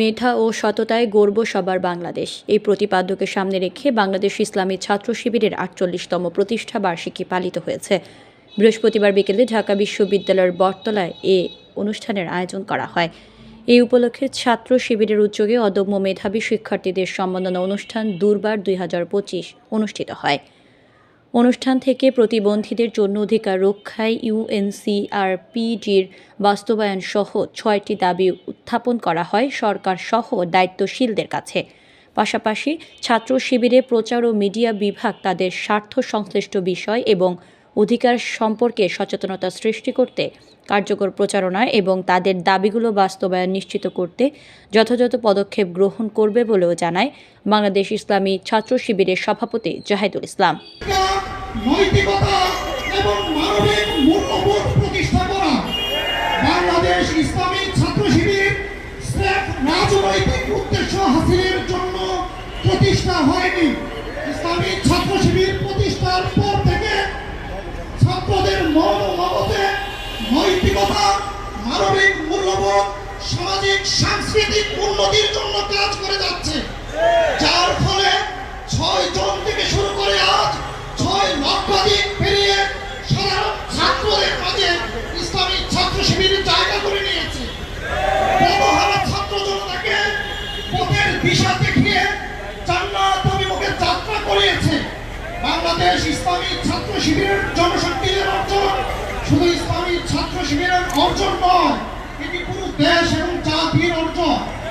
মেধা ও সততায় গর্ব সবার বাংলাদেশ। এই প্রতিপাদ্যকে সামনে রেখে বাংলাদেশ ইসলামী ছাত্র শিবিরের আটচল্লিশতম প্রতিষ্ঠা বার্ষিকী পালিত হয়েছে। বৃহস্পতিবার বিকেলে ঢাকা বিশ্ববিদ্যালয়ের বটতলায় এ অনুষ্ঠানের আয়োজন করা হয়। এই উপলক্ষে ছাত্র শিবিরের উদ্যোগে অদম্য মেধাবী শিক্ষার্থীদের সম্মাননা অনুষ্ঠান দুর্বার দুই হাজার পঁচিশ অনুষ্ঠিত হয়। অনুষ্ঠান থেকে প্রতিবন্ধীদের জন্য অধিকার রক্ষায় ইউএনসিআরপিজির বাস্তবায়ন সহ ছয়টি দাবি উত্থাপন করা হয় সরকার সহ দায়িত্বশীলদের কাছে। পাশাপাশি ছাত্র শিবিরে প্রচার ও মিডিয়া বিভাগ তাদের স্বার্থ সংশ্লিষ্ট বিষয় এবং অধিকার সম্পর্কে সচেতনতা সৃষ্টি করতে, কার্যকর প্রচারণা এবং তাদের দাবিগুলো বাস্তবায়ন নিশ্চিত করতে যথাযথ পদক্ষেপ গ্রহণ করবে বলেও জানায় বাংলাদেশ ইসলামী ছাত্র শিবিরের সভাপতি জাহিদুল ইসলাম। প্রতিষ্ঠা হয়নি। ইসলামী সাংস্কৃতিক উন্নতির জন্য কাজ করে যাচ্ছে। যার ফলে ছয় জন থেকে শুরু করে আজ ছয় লক্ষাধিক পেরিয়ে সাধারণ ছাত্রদের মাঝে ইসলামী ছাত্র শিবিরের জায়গা করে নিয়েছে। ব্যবহারা ছাত্র জনতাকে পথের দিশা দেখিয়ে জান্নাত অভিমুখে যাত্রা করিয়েছে। বাংলাদেশ ইসলামী ছাত্র শিবিরের জনশক্তির অর্জন, শুধু ইসলামী ছাত্র শিবিরের অর্জন নয়, এটি পুরো দেশ এবং bien on the ball.